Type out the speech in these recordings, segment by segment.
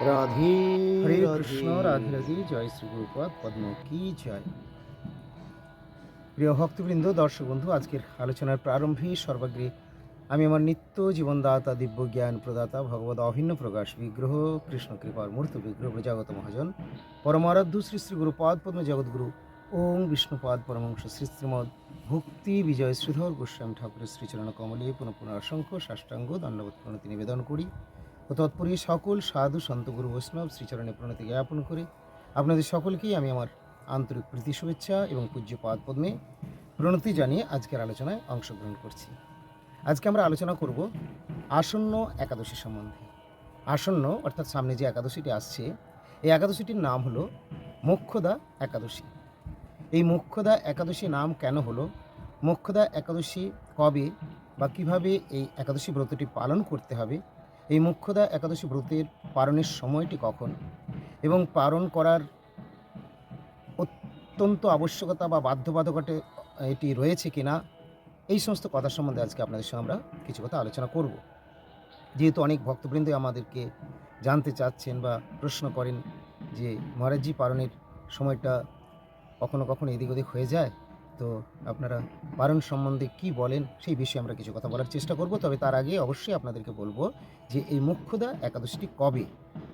রাধে হরে। কৃষ্ণ রাধে রাধে জয় শ্রী গুরুপদ পদ্ম কি জয় প্রিয় ভক্তবৃন্দ দর্শক বন্ধু আজকের আলোচনার প্রারম্ভে সর্বাগ্রে আমি আমার নিত্য জীবনদাতা দিব্য জ্ঞান প্রদাতা ভগবত অভিন্ন প্রকাশ বিগ্রহ কৃষ্ণ কৃপার মূর্ত বিগ্রহ প্রজাগত মহাজন পরমারাধ্য শ্রী শ্রী গুরুপাদ পদ্ম জগৎগুরু ওম বিষ্ণুপাদ পরমংশ শ্রী শ্রীমদ ভক্তি বিজয় শ্রীধর গোস্বামী ঠাকুরের শ্রীচরণ কমলে পুনঃ পুনঃ অসংখ্য সাষ্টাঙ্গ দণ্ডবোধ প্রণতি নিবেদন করি ও তৎপরে সকল সাধু সন্ত গুরু বৈষ্ণব শ্রীচরণে প্রণতি জ্ঞাপন করে। আপনাদের সকলকেই আমি আমার আন্তরিক প্রীতি, শুভেচ্ছা এবং পূজ্য পাদ পদ্মে প্রণতি জানিয়ে আজকের আলোচনায় অংশগ্রহণ করছি। আজকে আমরা আলোচনা করব আসন্ন একাদশী সম্বন্ধে। আসন্ন অর্থাৎ সামনে যে একাদশীটি আসছে, এই একাদশীটির নাম হলো মোক্ষদা একাদশী। এই মোক্ষদা একাদশী নাম কেন হলো? মোক্ষদা একাদশী কবে বা কীভাবে এই একাদশী ব্রতটি পালন করতে হবে? এই মুখ্যদা একাদশী ব্রতের পালনের সময়টি কখন? এবং পালন করার অত্যন্ত আবশ্যকতা বা বাধ্যবাধকতা এটি রয়েছে কি না এই সমস্ত কথা সম্বন্ধে আজকে আপনাদের সঙ্গে আমরা কিছু কথা আলোচনা করব। যেহেতু অনেক ভক্তবৃন্দ আমাদেরকে জানতে চাচ্ছেন বা প্রশ্ন করেন যে মহারাজজি পালনের সময়টা কখনো কখনো এদিক ওদিক হয়ে যায়? তো আপনারা বারণ সম্বন্ধে কি বলেন সেই বিষয়ে আমরা কিছু কথা বলার চেষ্টা করব। তবে তার আগে অবশ্যই আপনাদেরকে বলব যে এই মুখ্যদা একাদশীটি কবে?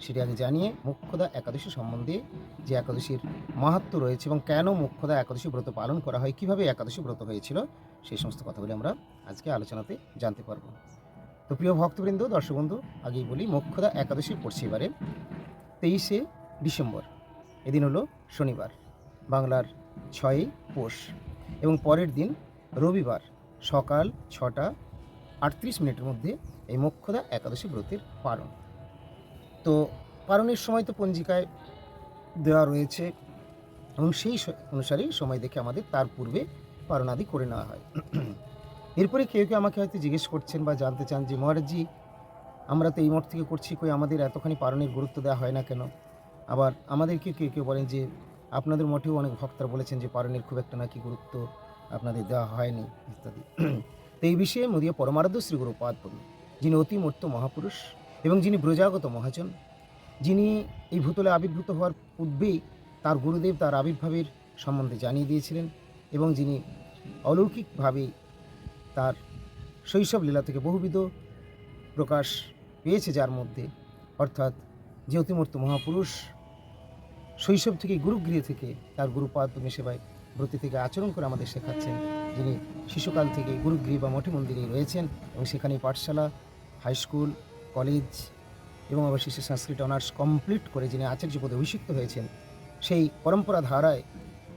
সেটি আগে জানিয়ে মুখ্যদা একাদশী সম্বন্ধে যে একাদশীর মাহাত্ম রয়েছে এবং কেন মুখ্যদা একাদশী ব্রত পালন করা হয়, কীভাবে একাদশী ব্রত হয়েছিল, সেই সমস্ত কথাগুলি আমরা আজকে আলোচনাতে জানতে পারব। তো প্রিয় ভক্তবৃন্দ দর্শক বন্ধু আগেই বলি, মুখ্যদা একাদশী পড়ছে এবারে তেইশে ডিসেম্বর। এদিন হলো শনিবার, বাংলার ছয়ই পৌষ। এবং পরের দিন রবিবার সকাল ছটা আটত্রিশ মিনিটের মধ্যে এই মোক্ষদা একাদশী ব্রতের পালন। তো পালনের সময় তো পঞ্জিকায় দেওয়া রয়েছে এবং সেই অনুসারেই সময় দেখে আমাদের তার পূর্বে পালন আদি করে নেওয়া হয়। এরপরে কেউ কেউ আমাকে হয়তো জিজ্ঞেস করছেন বা জানতে চান যে, মহারাজজি, আমরা তো এই মঠ থেকে করছি, কই আমাদের এতখানি পালনের গুরুত্ব দেওয়া হয় না কেন? আবার আমাদেরকে কেউ কেউ বলেন যে আপনাদের মঠেও অনেক ভক্তরা বলেছেন যে পালনের খুব একটা নাকি গুরুত্ব আপনাদের দেওয়া হয়নি, ইত্যাদি। তো এই বিষয়ে মোদিয়া পরমারাধ্য শ্রী গুরুপাদ পদ্ম যিনি অতিমূর্ত মহাপুরুষ এবং যিনি ব্রজাগত মহাজন, যিনি এই ভূতলে আবির্ভূত হওয়ার পূর্বেই তার গুরুদেব তার আবির্ভাবের সম্বন্ধে জানিয়ে দিয়েছিলেন এবং যিনি অলৌকিকভাবে তার শৈশব লীলা থেকে বহুবিধ প্রকাশ পেয়েছে যার মধ্যে অর্থাৎ যে অতিমূর্ত মহাপুরুষ শৈশব থেকে গুরুগৃহ থেকে তার গুরুপাদ সেবায় ব্রতি থেকে আচরণ করে আমাদের শেখাচ্ছেন, যিনি শিশুকাল থেকে গুরুগৃহ বা মঠে মন্দিরেই রয়েছেন এবং সেখানে পাঠশালা হাই স্কুল কলেজ এবং অবশেষে সংস্কৃত অনার্স কমপ্লিট করে যিনি আচার্য পদে অভিষিক্ত হয়েছেন, সেই পরম্পরা ধারায়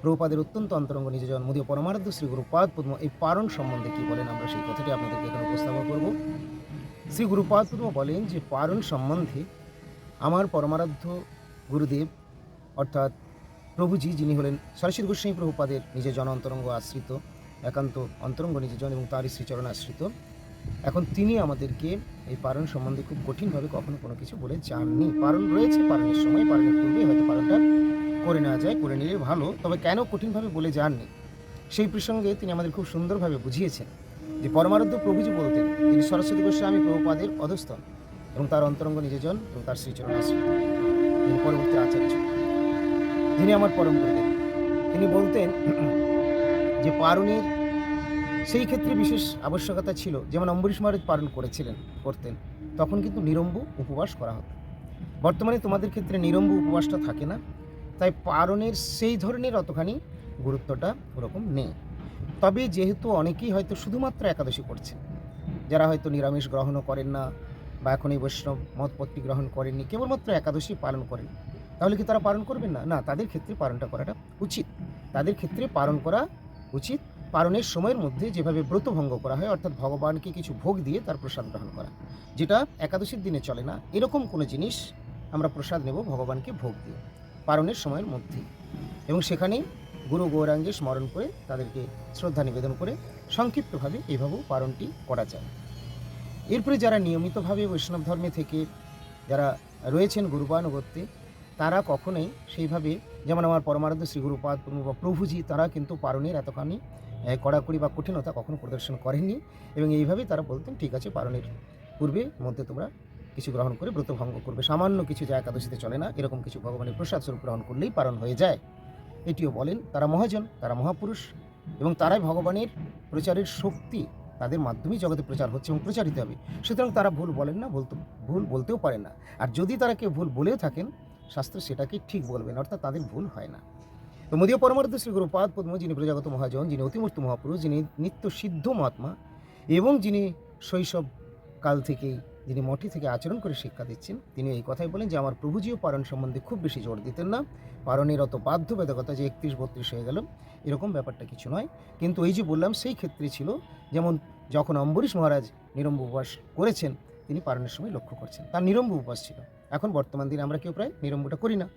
প্রভুপাদের অত্যন্ত অন্তরঙ্গ নিজজন মোদীয় পরমারাধ্য শ্রী গুরুপাদ পদ্ম, এই পারণ সম্বন্ধে কি বলেন আমরা সেই কথাটি আপনাদেরকে এখানে উপস্থাপন করব। শ্রী গুরুপাদ পদ্ম বলেন যে পারণ সম্বন্ধে আমার পরমারাধ্য গুরুদেব অর্থাৎ প্রভুজি, যিনি হলেন সরস্বতী গোস্বামী প্রভুপাদের নিজের জন অন্তরঙ্গ আশ্রিত, একান্ত অন্তরঙ্গ নিজজন এবং তার শ্রীচরণ আশ্রিত। এখন তিনি আমাদেরকে এই পারণ সম্বন্ধে খুব কঠিনভাবে কখনো কোনো কিছু বলে যাননি। পারণ রয়েছে, পারণের সময়, পারণের পূর্বে হয়তো পালনটা করে নেওয়া যায়, করে নিলে ভালো, তবে কেন কঠিনভাবে বলে যাননি? সেই প্রসঙ্গে তিনি আমাদের খুব সুন্দরভাবে বুঝিয়েছেন যে পরমারাধ্য প্রভুজি বলতেন তিনি সরস্বতী গোস্বামী প্রভুপাদের অধস্তন এবং তার অন্তরঙ্গ নিজজন এবং তার শ্রীচরণ আশ্রিত। তিনি পরবর্তী আচার্য। যিনি আমার পরম গুরুদেব তিনি বলতেন যে পারণের সেই ক্ষেত্রে বিশেষ আবশ্যকতা ছিল, যেমন অম্বরীশ মহারাজ পালন করেছিলেন, করতেন। তখন কিন্তু নিরম্ব উপবাস করা হতো। বর্তমানে তোমাদের ক্ষেত্রে নিরম্ব উপবাসটা থাকে না, তাই পারণের সেই ধরনের অতখানি গুরুত্বটা ওরকম নেই। তবে যেহেতু অনেকেই হয়তো শুধুমাত্র একাদশী করছে, যারা হয়তো নিরামিষ গ্রহণও করেন না বা এখন এই বৈষ্ণব মতপত্রী গ্রহণ করেননি, কেবলমাত্র একাদশী পালন করেন তাহলে কি তারা পালন করবেন না? না, তাদের ক্ষেত্রে পালনটা করাটা উচিত। তাদের ক্ষেত্রে পালন করা উচিত। পালনের সময়ের মধ্যে যেভাবে ব্রত ভঙ্গ করা হয়, অর্থাৎ ভগবানকে কিছু ভোগ দিয়ে তার প্রসাদ গ্রহণ করা, যেটা একাদশীর দিনে চলে না। এরকম কোনো জিনিস আমরা প্রসাদ নেব ভগবানকে ভোগ দিয়ে, পালনের সময়ের মধ্যে। এবং সেখানেই গুরু গৌরাঙ্গে স্মরণ করে তাদেরকে শ্রদ্ধা নিবেদন করে সংক্ষিপ্তভাবে এইভাবেও পালনটি করা যায়। এরপরে যারা নিয়মিতভাবে বৈষ্ণব ধর্মে থেকে যারা রয়েছেন গুরুবানুগত্যে তারা কখনোই সেইভাবে, যেমন আমার পরমারাধ্য শ্রী গুরুপাদ বা প্রভুজি, তারা কিন্তু পারণের এতখানি কড়াকড়ি বা কঠিনতা কখনো প্রদর্শন করেননি এবং এইভাবেই তারা বলতেন, ঠিক আছে পারণের পূর্বে মধ্যে তোমরা কিছু গ্রহণ করে ব্রত ভঙ্গ করবে। সামান্য কিছু যা একাদশীতে চলে না, এরকম কিছু ভগবানের প্রসাদ স্বরূপ গ্রহণ করলেই পারণ হয়ে যায়। এটিও বলেন, তারা মহাজন, তারা মহাপুরুষ এবং তারাই ভগবানের প্রচারের শক্তি। তাদের মাধ্যমেই জগতে প্রচার হচ্ছে এবং প্রচারিত হবে। সুতরাং তারা ভুল বলেন না বলতে ভুল বলতেও পারেন না। আর যদি তারা কেউ ভুল বলেও থাকেন শাস্ত্র সেটাকে ঠিক বলবেন, অর্থাৎ তাদের ভুল হয় না। তো মোদীয় পরমার্থ শ্রী গুরুপাদ পদ্ম, যিনি প্রজাগত মহাজন, যিনি অতিমূর্ত মহাপুরুষ, যিনি নিত্য সিদ্ধ মহাত্মা, এবং যিনি শৈশব কাল থেকেই, যিনি মঠে থেকে আচরণ করে শিক্ষা দিচ্ছেন, তিনি এই কথাই বলেন যে, আমার প্রভুজিও পারণ সম্বন্ধে খুব বেশি জোর দিতেন না। পারণের অত বাধ্যবাধকতা যে একত্রিশ বত্রিশ হয়ে গেল, এরকম ব্যাপারটা কিছু নয়। কিন্তু এই যে বললাম, সেই ক্ষেত্রে ছিল, যেমন যখন অম্বরীশ মহারাজ নিরম্ব উপবাস করেছেন তিনি পালনের সময় লক্ষ্য করছেন। তার নিরম্ব উপবাস ছিল। এখন বর্তমান দিনে আমরা কেউ প্রায় নিরম্বটা করি না।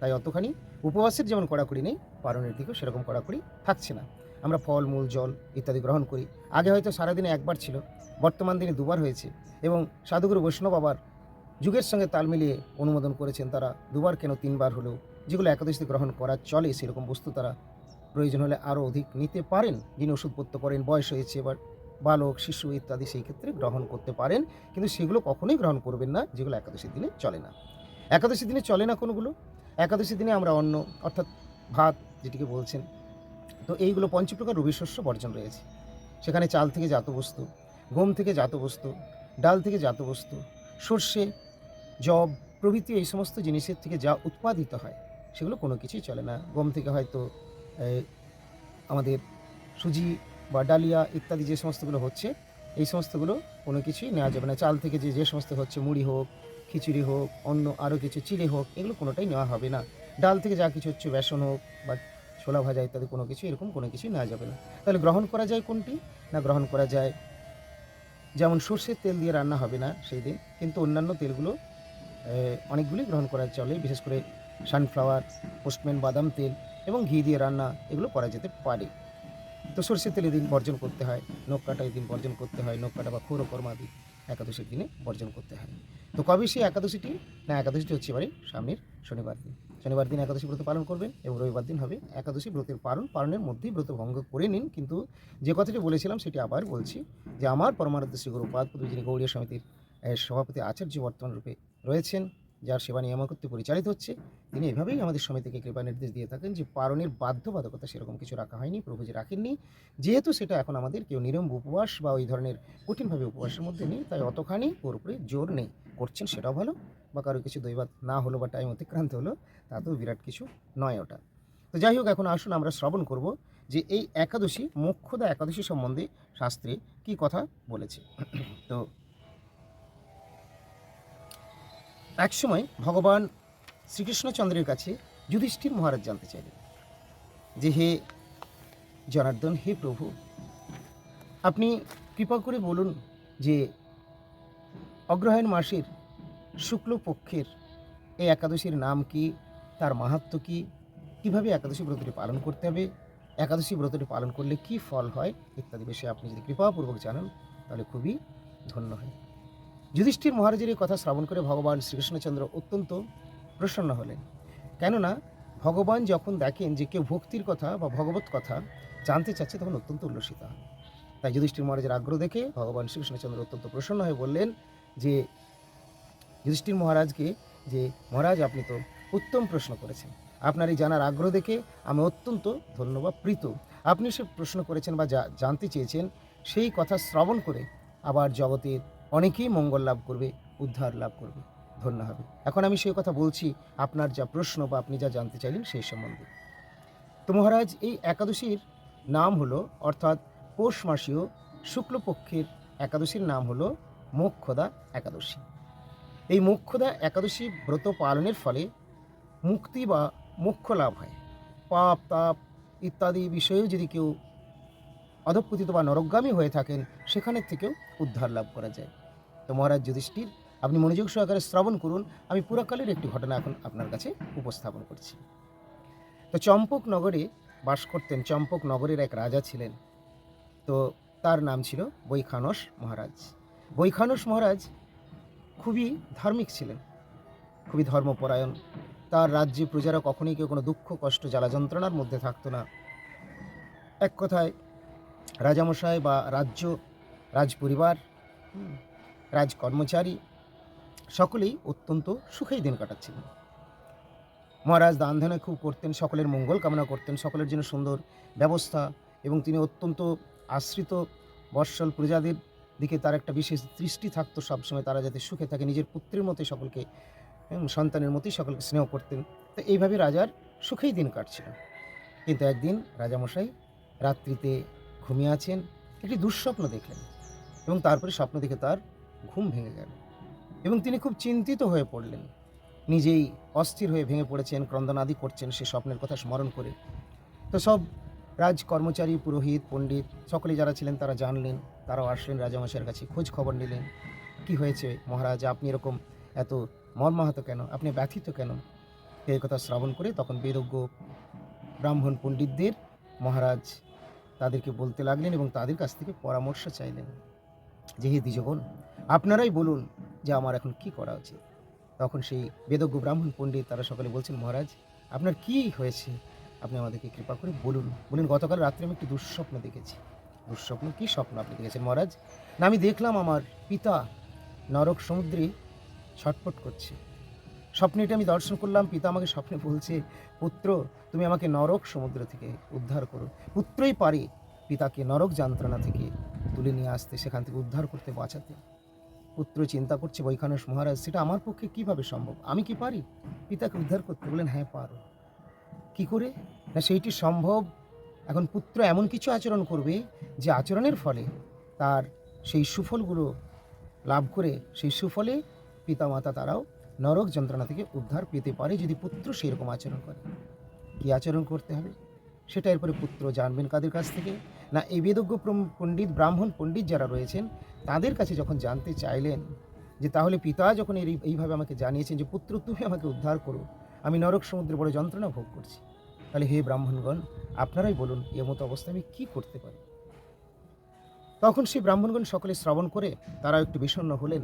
তাই অতখানি উপবাসের যেমন কড়াকড়ি নেই পালনের দিকেও সেরকম কড়াকড়ি থাকছে না। আমরা ফল, মূল, জল ইত্যাদি গ্রহণ করি। আগে হয়তো সারাদিনে একবার ছিল, বর্তমান দিনে দুবার হয়েছে এবং সাধুগুরু বৈষ্ণব আবার যুগের সঙ্গে তাল মিলিয়ে অনুমোদন করেছেন তারা দুবার কেন তিনবার হলেও। যেগুলো একাদশীতে গ্রহণ করা চলে, সেরকম বস্তু তারা প্রয়োজন হলে আরও অধিক নিতে পারেন। যিনি ওষুধপত্র করেন বয়স হয়েছে এবার বালক, শিশু ইত্যাদি সেই ক্ষেত্রে গ্রহণ করতে পারেন। কিন্তু সেগুলো কখনোই গ্রহণ করবেন না, যেগুলো একাদশীর দিনে চলে না। একাদশী দিনে চলে না কোনোগুলো? একাদশী দিনে আমরা অন্ন, অর্থাৎ ভাত, যেটিকে বলছেন। তো এইগুলো পঞ্চপ্রকার রবি শস্য বর্জন রয়েছে। সেখানে চাল থেকে জাত বস্তু, গম থেকে জাত বস্তু, ডাল থেকে জাত বস্তু, সর্ষে জব প্রভৃতি এই সমস্ত জিনিসের থেকে যা উৎপাদিত হয়, সেগুলো কোনো কিছুই চলে না। গম থেকে হয়তো আমাদের সুজি বা ডালিয়া ইত্যাদি যে সমস্তগুলো হচ্ছে, এই সমস্তগুলো কোনো কিছুই নেওয়া যাবে না। চাল থেকে যে যে সমস্ত হচ্ছে মুড়ি হোক, খিচুড়ি হোক, অন্য আরও কিছু, চিড়ে হোক, এগুলো কোনোটাই নেওয়া হবে না। ডাল থেকে যা কিছু হচ্ছে বেসন হোক বা ছোলা ভাজা ইত্যাদি কোনো কিছু, এরকম কোনো কিছুই নেওয়া যাবে না। তাহলে গ্রহণ করা যায় কোনটি? না গ্রহণ করা যায়। যেমন সর্ষের তেল দিয়ে রান্না হবে না সেই দিন, কিন্তু অন্যান্য তেলগুলো অনেকগুলি গ্রহণ করা চলে, বিশেষ করে সানফ্লাওয়ার পোস্টম্যান বাদাম তেল এবং ঘি দিয়ে রান্না, এগুলো করা যেতে পারে। তো সর্ষের তেল এদিন বর্জন করতে হয়, নখ কাটা এদিন বর্জন করতে হয়, নখ কাটা বা ক্ষৌরকর্মাদি একাদশীর দিনে বর্জন করতে হয়। তো কবে সেই একাদশীটি না, একাদশীটি হচ্ছে এবারে সামনের শনিবার দিন। শনিবার দিন একাদশী ব্রত পালন করবেন এবং রবিবার দিন হবে একাদশী ব্রতের পালন, পালনের মধ্যেই ব্রত ভঙ্গ করে নিন। কিন্তু যে কথাটি বলেছিলাম সেটি আবার বলছি যে আমার পরমারাধ্য শ্রী গুরুপাদ পদু যিনি গৌড়ীয় সমিতির সভাপতি আচার্য বর্তমান রূপে রয়েছেন। যার সেবা নিয়ামকত্বে পরিচালিত হচ্ছে, তিনি এভাবেই আমাদের সমিতিকে কৃপা নির্দেশ দিয়ে থাকেন যে পারণের বাধ্যবাধকতা সেরকম কিছু রাখা হয়নি প্রভুজি রাখেননি। যেহেতু সেটা এখন আমাদের কেউ নিরম্ব উপবাস বা ওই ধরনের কঠিনভাবে উপবাসের মধ্যে নেই, তাই অতখানি ওর উপরে জোর নেই। করছেন সেটাও ভালো, বা কারও কিছু দৈবাত না হলো বা টাইম অতিক্রান্ত হলো তাতেও বিরাট কিছু নয় ওটা। তো যাই হোক, এখন আসুন আমরা শ্রবণ করব যে এই একাদশী, মোক্ষদা একাদশী সম্বন্ধে শাস্ত্রে কি কথা বলেছে। তো একসময় ভগবান শ্রীকৃষ্ণচন্দ্রের কাছে যুধিষ্ঠির মহারাজ জানতে চাইলেন যে, হে জনার্দন, হে প্রভু, আপনি কৃপা করে বলুন যে, অগ্রহায়ণ মাসের শুক্লপক্ষের এই একাদশীর নাম কি, তার মাহাত্ম্য কি, কীভাবে একাদশী ব্রতটি পালন করতে হবে, একাদশী ব্রতটি পালন করলে কি ফল হয়? ইত্যাদি বিষয়ে আপনি যদি কৃপাপূর্বক জানান, তাহলে খুবই ধন্য হয়। যুধিষ্ঠির মহারাজের এই কথা শ্রবণ করে ভগবান শ্রীকৃষ্ণচন্দ্র অত্যন্ত প্রসন্ন হলেন। কেননা, ভগবান যখন দেখেন যে কেউ ভক্তির কথা বা ভগবত কথা জানতে চাচ্ছে, তখন অত্যন্ত উল্লসিত। হয় তাই যুধিষ্ঠির মহারাজের আগ্রহ দেখে ভগবান শ্রীকৃষ্ণচন্দ্র অত্যন্ত প্রসন্ন হয়ে বললেন যে, যুধিষ্ঠির মহারাজকে যে, মহারাজ আপনি তো উত্তম প্রশ্ন করেছেন। আপনার এই জানার আগ্রহ দেখে আমি অত্যন্ত ধন্যবাদ প্রীত। আপনি সে প্রশ্ন করেছেন বা জানতে চেয়েছেন, সেই কথা শ্রবণ করে আবার জগতের অনেকেই মঙ্গল লাভ করবে, উদ্ধার লাভ করবে, ধন্য হবে। এখন আমি সেই কথা বলছি, আপনার যা প্রশ্ন বা আপনি যা জানতে চাইলেন সেই সম্বন্ধে। তো মহারাজ, এই একাদশীর নাম হলো, অর্থাৎ পৌষ মাসীয় শুক্লপক্ষের একাদশীর নাম হলো মোক্ষদা একাদশী। এই মোক্ষদা একাদশী ব্রত পালনের ফলে মুক্তি বা মোক্ষ লাভ হয়। পাপ, তাপ ইত্যাদি বিষয়েও যদি কেউ অধপতিত বা নরগামী হয়ে থাকেন, সেখানের থেকেও উদ্ধার লাভ করা যায়। তো মহারাজ যুধিষ্ঠির, আপনি মনোযোগ সহকারে শ্রবণ করুন। আমি পুরাকালের একটি ঘটনা এখন আপনার কাছে উপস্থাপন করছি। তো চম্পক নগরে বাস করতেন, চম্পক নগরের এক রাজা ছিলেন। তো তার নাম ছিল বৈখানস মহারাজ। বৈখানস মহারাজ খুবই ধার্মিক ছিলেন, খুবই ধর্মপরায়ণ। তার রাজ্যে প্রজারা কখনোই কেউ কোনো দুঃখ, কষ্ট জ্বালা যন্ত্রণার মধ্যে থাকতো না। এক কথায় রাজামশাই বা রাজ্য, রাজপরিবার হুম, রাজকর্মচারী সকলেই অত্যন্ত সুখেই দিন কাটাচ্ছিলেন। মহারাজ দান ধ্যানে খুব করতেন সকলের মঙ্গল কামনা করতেন সকলের জন্য সুন্দর ব্যবস্থা এবং তিনি অত্যন্ত আশ্রিত বৎসল প্রজাদের দিকে তার একটা বিশেষ দৃষ্টি থাকতো সবসময় তারা যাতে সুখে থাকে নিজের পুত্রের মতোই সকলকে সন্তানের মতোই সকলকে স্নেহ করতেন। তো এইভাবে রাজার সুখেই দিন কাটছিল কিন্তু একদিন রাজামশাই রাত্রিতে ঘুমিয়ে আছেন একটি দুঃস্বপ্ন দেখলেন এবং তারপরে স্বপ্ন দেখে তার ঘুম ভেঙে গেল। এবং তিনি খুব চিন্তিত হয়ে পড়লেন। নিজেই অস্থির হয়ে ভেঙে পড়েছেন, ক্রন্দনাদি করছেন সে স্বপ্নের কথা স্মরণ করে। তো সব রাজ কর্মচারী পুরোহিত, পণ্ডিত সকলে যারা ছিলেন তারা জানলেন, তারাও আসলেন রাজামশাইয়ের কাছে, খোঁজ খবর নিলেন। কি হয়েছে মহারাজ, আপনি এরকম এত মর্মাহত কেন? আপনি ব্যথিত কেন? এই কথা শ্রবণ করে তখন বেদজ্ঞ ব্রাহ্মণ পণ্ডিতদের মহারাজ তাদেরকে বলতে লাগলেন এবং তাদের কাছ থেকে পরামর্শ চাইলেন যে, হে দ্বিজগণ আপনারাই বলুন যে আমার এখন কি করা উচিত। তখন সেই বেদজ্ঞ ব্রাহ্মণ পণ্ডিত তারা সকলে বলছেন, মহারাজ, আপনার কি হয়েছে? আপনি আমাদেরকে কৃপা করে বলুন। বলুন গতকাল রাত্রে আমি একটি দুঃস্বপ্ন দেখেছি। দুঃস্বপ্ন? কি স্বপ্ন আপনি দেখেছেন, মহারাজ? না, আমি দেখলাম আমার পিতা নরক সমুদ্রে ছটফট করছে। স্বপ্নে এটা আমি দর্শন করলাম, পিতা আমাকে স্বপ্নে বলছে, পুত্র, তুমি আমাকে নরক সমুদ্র থেকে উদ্ধার করো। পুত্রই পারে পিতাকে নরক যন্ত্রণা থেকে তুলে নিয়ে আসতে, সেখান থেকে উদ্ধার করতে বাঁচাতে। পুত্র চিন্তা করছে বৈখানস মহারাজ, সেটা আমার পক্ষে কীভাবে সম্ভব? আমি কি পারি? পিতাকে উদ্ধার করতে বলেন হ্যাঁ পারো। কি করে? না, সেইটি সম্ভব? এখন পুত্র এমন কিছু আচরণ করবে যে আচরণের ফলে তার সেই সুফলগুলো লাভ করে, সেই সুফলে পিতামাতা তারাও নরক যন্ত্রণা থেকে উদ্ধার পেতে পারে যদি পুত্র সেই রকম আচরণ করে। কি আচরণ করতে হবে? সেটা এরপরে পুত্র জানবেন কাদের কাছ থেকে। না, এই বেদজ্ঞ পণ্ডিত, ব্রাহ্মণ পণ্ডিত যারা রয়েছেন তাদের কাছে যখন জানতে চাইলেন যে তাহলে পিতা যখন এই, এইভাবে আমাকে জানিয়েছেন যে, পুত্র, তুমি আমাকে উদ্ধার করো। আমি নরক সমুদ্রে বড় যন্ত্রণা ভোগ করছি। তাহলে হে ব্রাহ্মণগণ, আপনারাই বলুন, এ মতো অবস্থায় আমি কী করতে পারি? তখন সেই ব্রাহ্মণগণ সকলে শ্রবণ করে তারা একটু বিষণ্ণ হলেন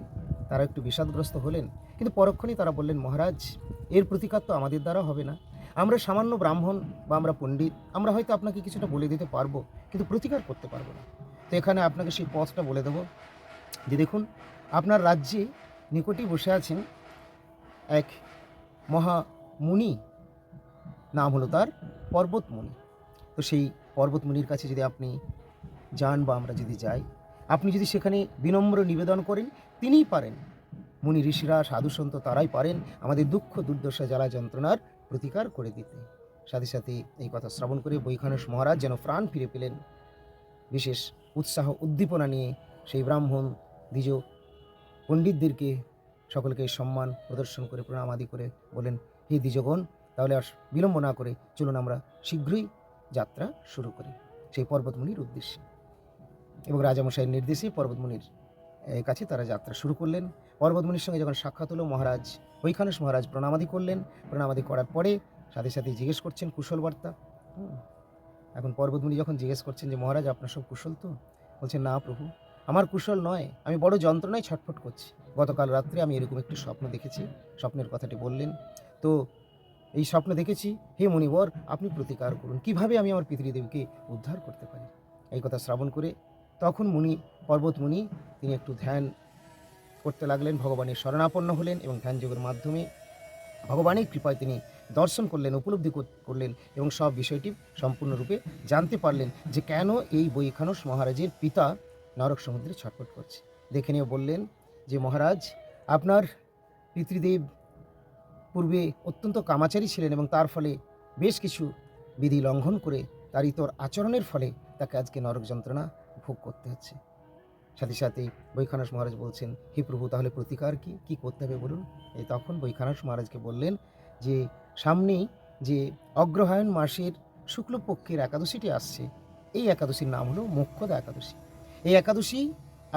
তারা একটু বিষাদগ্রস্ত হলেন। কিন্তু পরক্ষণেই তারা বললেন, মহারাজ, এর প্রতিকার তো আমাদের দ্বারা হবে না। আমরা সামান্য ব্রাহ্মণ বা আমরা পণ্ডিত, আমরা হয়তো আপনাকে কিছুটা বলে দিতে পারব, কিন্তু প্রতিকার করতে পারব না। তো এখানে আপনাকে সেই পথটা বলে দেবো। যে দেখুন, আপনার রাজ্যে নিকটেই বসে আছেন এক মহামুনি নাম হলো তার পর্বতমণি তো সেই পর্বতমুনির কাছে যদি আপনি যান বা আমরা যদি যাই, আপনি যদি সেখানে বিনম্র নিবেদন করেন, তিনিই পারেন। মুনি ঋষিরা সাধুসন্ত তারাই পারেন আমাদের দুঃখ, দুর্দশা, জ্বালা যন্ত্রণার প্রতিকার করে দিতে। সাথে সাথে এই কথা শ্রবণ করে বৈখানস মহারাজ যেন প্রাণ ফিরে পেলেন। বিশেষ উৎসাহ উদ্দীপনা নিয়ে সেই ব্রাহ্মণ দ্বিজ পণ্ডিতদেরকে সকলকে সম্মান, প্রদর্শন করে, প্রণাম আদি করে বলেন, হে দ্বিজগণ, তাহলে আর বিলম্ব না করে চলুন আমরা শীঘ্রই যাত্রা শুরু করি। সেই পর্বতমুনির উদ্দেশ্যে। এবং রাজামশাইয়ের নির্দেশে পর্বতমুনির কাছে তারা যাত্রা শুরু করলেন। পর্বতমুনির সঙ্গে যখন সাক্ষাৎ হলো, মহারাজ ওইখানে মহারাজ প্রণামাদি করলেন। প্রণামাদি করার পরে সাথে সাথে জিজ্ঞেস করছেন কুশল বার্তা। এখন পর্বতমুনি যখন জিজ্ঞেস করছেন যে, মহারাজ, আপনার সব কুশল তো? বলছেন, না প্রভু, আমার কুশল নয়, আমি বড় যন্ত্রণায় ছটফট করছি। গতকাল রাত্রে আমি এরকম একটি স্বপ্ন দেখেছি, স্বপ্নের কথাটি বললেন। তো এই স্বপ্ন দেখেছি, হে মণিবর আপনি প্রতিকার করুন। কীভাবে আমি আমার পিতৃদেবীকে উদ্ধার করতে পারি? এই কথা শ্রবণ করে তখন মুনি পর্বত মুনি তিনি একটু ধ্যান করতে লাগলেন, ভগবানের শরণাপন্ন হলেন এবং ধ্যান যোগের মাধ্যমে ভগবানের কৃপায় তিনি দর্শন করলেন, উপলব্ধি করলেন এবং সব বিষয়টি সম্পূর্ণরূপে জানতে পারলেন যে কেন এই বৈখানস মহারাজের পিতা নরক সমুদ্রে ছটফট করছে। দেখে নিয়ে বললেন যে, মহারাজ, আপনার পিতৃদেব পূর্বে অত্যন্ত কামাচারী ছিলেন এবং তার ফলে বেশ কিছু বিধি লঙ্ঘন করে তার ইতর আচরণের ফলে তাকে আজকে নরক যন্ত্রণা ভোগ করতে হচ্ছে। সাথে সাথে বৈখানস মহারাজ বলছেন, হে প্রভু, তাহলে প্রতিকার কি? কি করতে হবে বলুন? এই তখন বৈখানস মহারাজকে বললেন যে সামনেই যে অগ্রহায়ণ মাসের শুক্লপক্ষের একাদশীটি আসছে, এই একাদশীর নাম হলো মোক্ষদা একাদশী। এই একাদশী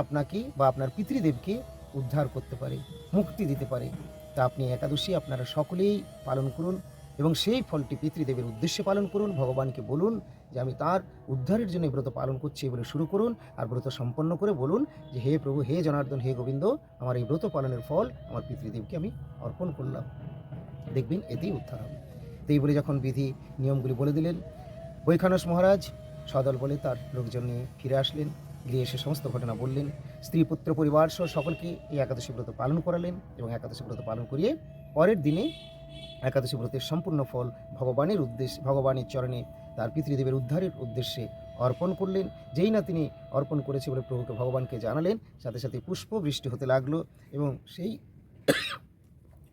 আপনাকে বা আপনার পিতৃদেবকে উদ্ধার করতে পারে, মুক্তি দিতে পারে। তা আপনি একাদশী আপনারা সকলেই পালন করুন এবং সেই ফলটি পিতৃদেবের উদ্দেশ্যে পালন করুন, ভগবানকে বলুন যে আমি তার উদ্ধারের জন্য ব্রত পালন করছি বলে শুরু করুন আর ব্রত সম্পন্ন করে বলুন যে হে প্রভু, হে জনার্দন, হে গোবিন্দ, আমার এই ব্রত পালনের ফল আমার পিতৃদেবকে আমি অর্পণ করলাম। দেখবেন এতেই উদ্ধার হবে। তো এই বলে যখন বিধি নিয়মগুলি বলে দিলেন, বৈখানস মহারাজ সদল বলে তার লোকজন নিয়ে ফিরে আসলেন। গিয়ে এসে সমস্ত ঘটনা বললেন। স্ত্রী, পুত্র, পরিবার সহ সকলকে এই একাদশী ব্রত পালন করালেন এবং একাদশী ব্রত পালন করিয়ে পরের দিনে একাদশী ব্রতের সম্পূর্ণ ফল ভগবানের উদ্দেশ্যে, ভগবানের চরণে তার পিতৃদেবের উদ্ধারের উদ্দেশ্যে অর্পণ করলেন। যেই না তিনি অর্পণ করেছে বলে প্রভুকে ভগবানকে জানালেন, সাথে সাথে পুষ্প বৃষ্টি হতে লাগল এবং সেই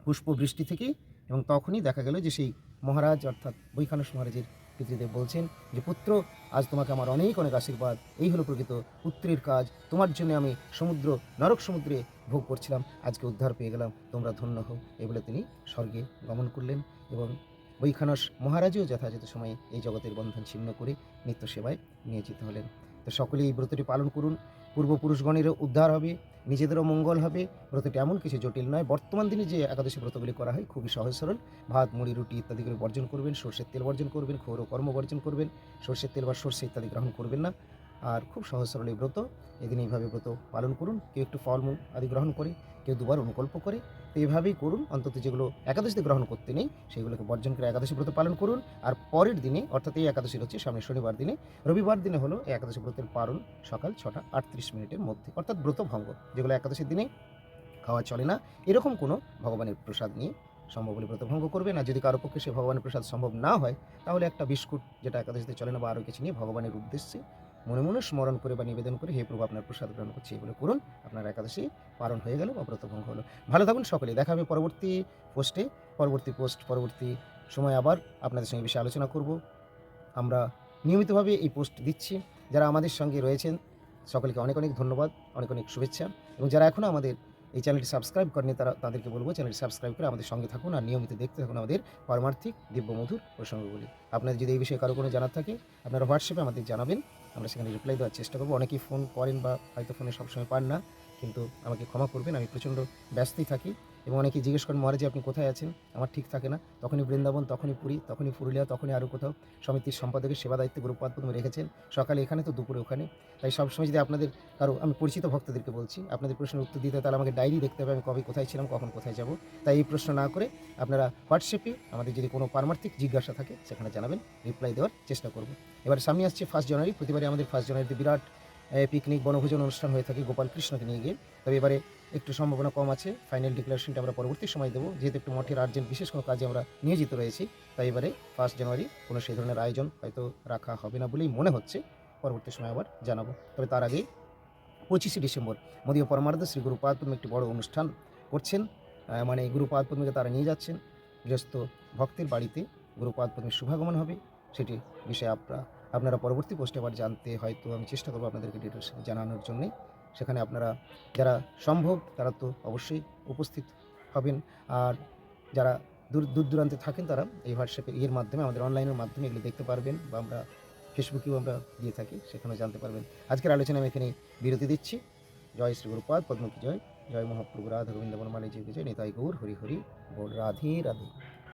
পুষ্প বৃষ্টি থেকে এবং তখনই দেখা গেল যে সেই মহারাজ অর্থাৎ বৈখানস মহারাজের পিতৃদেব বলছেন যে, পুত্র, আজ তোমাকে আমার অনেক অনেক আশীর্বাদ। এই হলো প্রকৃত পুত্রের কাজ। তোমার জন্য আমি সমুদ্র, নরক সমুদ্রে ভোগ করছিলাম। আজকে উদ্ধার পেয়ে গেলাম। তোমরা ধন্য হও। এই বলে তিনি স্বর্গে গমন করলেন এবং বৈখানস মহারাজও যথাযথ সময়ে এই জগতের বন্ধন ছিন্ন করে নিত্য সেবায় নিয়োজিত হলেন। তো সকলেই এই ব্রতটি পালন করুন। পূর্বপুরুষগণেরও উদ্ধার হবে। নিজেদেরও মঙ্গল হবে। ব্রতটি এমন কিছু জটিল নয়। বর্তমান দিনে যে একাদশী ব্রতগুলি করা হয় খুবই সহজ সরল। ভাত, মুড়ি, রুটি ইত্যাদিগুলি বর্জন করবেন, সর্ষের তেল বর্জন করবেন ক্ষৌর কর্ম বর্জন করবেন। সর্ষের তেল বা সর্ষে ইত্যাদি গ্রহণ করবেন না। আর খুব সহজ সরল এই ব্রত। এদিন এইভাবে ব্রত পালন করুন। কেউ একটু ফলমূল আদি গ্রহণ করে, কেউ দুবার অনুকল্প করে, তো এইভাবেই করুন। অন্তত যেগুলো একাদশীতে গ্রহণ করতে নেই, সেগুলোকে বর্জন করে একাদশী ব্রত পালন করুন। আর পরের দিনে, অর্থাৎ এই একাদশীর হচ্ছে সামনে শনিবার দিনে, রবিবার দিনে হলো এই একাদশী ব্রতের পালন সকাল ছটা আটত্রিশ মিনিটের মধ্যে। অর্থাৎ ব্রত ভঙ্গ। যেগুলো একাদশীর দিনে খাওয়া চলে না, এরকম কোনো ভগবানের প্রসাদ নিয়ে সম্ভব হলে ব্রত ভঙ্গ করবেন আর যদি কারও পক্ষে সে ভগবানের প্রসাদ সম্ভব না হয়, তাহলে একটা বিস্কুট যেটা একাদশীতে চলে না বা আরও কিছু নিয়ে ভগবানের উদ্দেশ্যে মনে মনে স্মরণ করে বা নিবেদন করে হে প্রভু, আপনার প্রসাদ গ্রহণ করছি, এগুলো করুন। আপনার একাদশী পালন হয়ে গেল বা ব্রত ভঙ্গ হলো। ভালো থাকুন সকলে। দেখা হবে পরবর্তী পোস্টে পরবর্তী পোস্ট পরবর্তী সময় আবার আপনাদের সঙ্গে বিষয়ে আলোচনা করব। আমরা নিয়মিতভাবে এই পোস্ট দিচ্ছি। যারা আমাদের সঙ্গে রয়েছেন, সকলকে অনেক অনেক ধন্যবাদ, অনেক অনেক শুভেচ্ছা। এবং যারা এখনও আমাদের এই চ্যানেলটি সাবস্ক্রাইব করেনি তারা, তাদেরকে বলব চ্যানেলটি সাবস্ক্রাইব করে আমাদের সঙ্গে থাকুন আর নিয়মিত দেখতে থাকুন আমাদের পারমার্থিক দিব্যমধুর প্রসঙ্গগুলি। আপনাদের যদি এই বিষয়ে কারও কোনো জানার থাকে, আপনারা হোয়াটসঅ্যাপে আমাদের জানাবেন। আমরা সেখানে রিপ্লাই দেওয়ার চেষ্টা করব। অনেকেই ফোন করেন বা হয়তো ফোনে সবসময় পান না, কিন্তু আমাকে ক্ষমা করবেন। আমি প্রচণ্ড ব্যস্তই থাকি। এবং অনেকে জিজ্ঞেস করেন, মহারাজ আপনি কোথায় আছেন? আমার ঠিক থাকে না। তখনই বৃন্দাবন, তখনই পুরী, তখনই পুরুলিয়া, তখনই আরও কোথাও। সমিতির সম্পাদকের সেবা দায়িত্বে গুরুপাদ প্রথমে রেখেছেন। সকালে এখানে, তো দুপুরে ওখানে। তাই সবসময় যদি আপনাদের কারও, আমি পরিচিত ভক্তদেরকে বলছি, আপনাদের প্রশ্নের উত্তর দিতে তাহলে আমাকে ডায়েরি দেখতে হবে, আমি কবে কোথায় ছিলাম, কখন কোথায় যাব। তাই এই প্রশ্ন না করে আপনারা হোয়াটসঅ্যাপে আমাদের যদি কোনো পারমার্থিক জিজ্ঞাসা থাকে, সেখানে জানাবেন, রিপ্লাই দেওয়ার চেষ্টা করব। এবার সামনে আসছে ফার্স্ট জানুয়ারি প্রতিবারে আমাদের ফার্স্ট জানুয়ারিতে বিরাট পিকনিক বনভোজন অনুষ্ঠান হয়ে থাকে গোপাল কৃষ্ণকে নিয়ে গিয়ে। তবে এবারে একটু সম্ভাবনা কম আছে। ফাইনাল ডিক্লারেশনটা আমরা পরবর্তী সময় দেবো। যেহেতু একটু মঠের আর্জেন্ট বিশেষ কোনো কাজে আমরা নিয়োজিত রয়েছি, তাই এবারে ফার্স্ট জানুয়ারি কোনো সেই ধরনের আয়োজন হয়তো রাখা হবে না বলেই মনে হচ্ছে। পরবর্তী সময় আবার জানাব। তবে তার আগে পঁচিশে ডিসেম্বর, মোদীয় পরমার্থ শ্রী গুরুপাদ একটি বড় অনুষ্ঠান করছেন। মানে গুরুপাদ পদ্মকে তারা নিয়ে যাচ্ছেন। গৃহস্থ ভক্তের বাড়িতে গুরুপাদ পদ্মের শুভাগমন হবে। সেটি বিষয়ে আপনারা আপনারা পরবর্তী পোস্টে আবার জানতে হয়তো আমি চেষ্টা করব আপনাদেরকে ডিটেলস জানানোর জন্যে। সেখানে আপনারা যারা সম্ভব তারা তো অবশ্যই উপস্থিত হবেন। আর যারা দূর দূর দূরান্তে থাকেন তারা এই হোয়াটসঅ্যাপের ইয়ের মাধ্যমে, আমাদের অনলাইনের মাধ্যমে এগুলো দেখতে পারবেন বা আমরা ফেসবুকেও আমরা দিয়ে থাকি, সেখানেও জানতে পারবেন। আজকের আলোচনা আমি এখানে বিরতি দিচ্ছি। জয় শ্রী গুরুপাদ, পদ্মকি জয়। জয় মহাপ্রভু, রাধা গোবিন্দ, বনমালী জয় নিতাই গৌর, হরি হরি, বল, রাধে রাধে।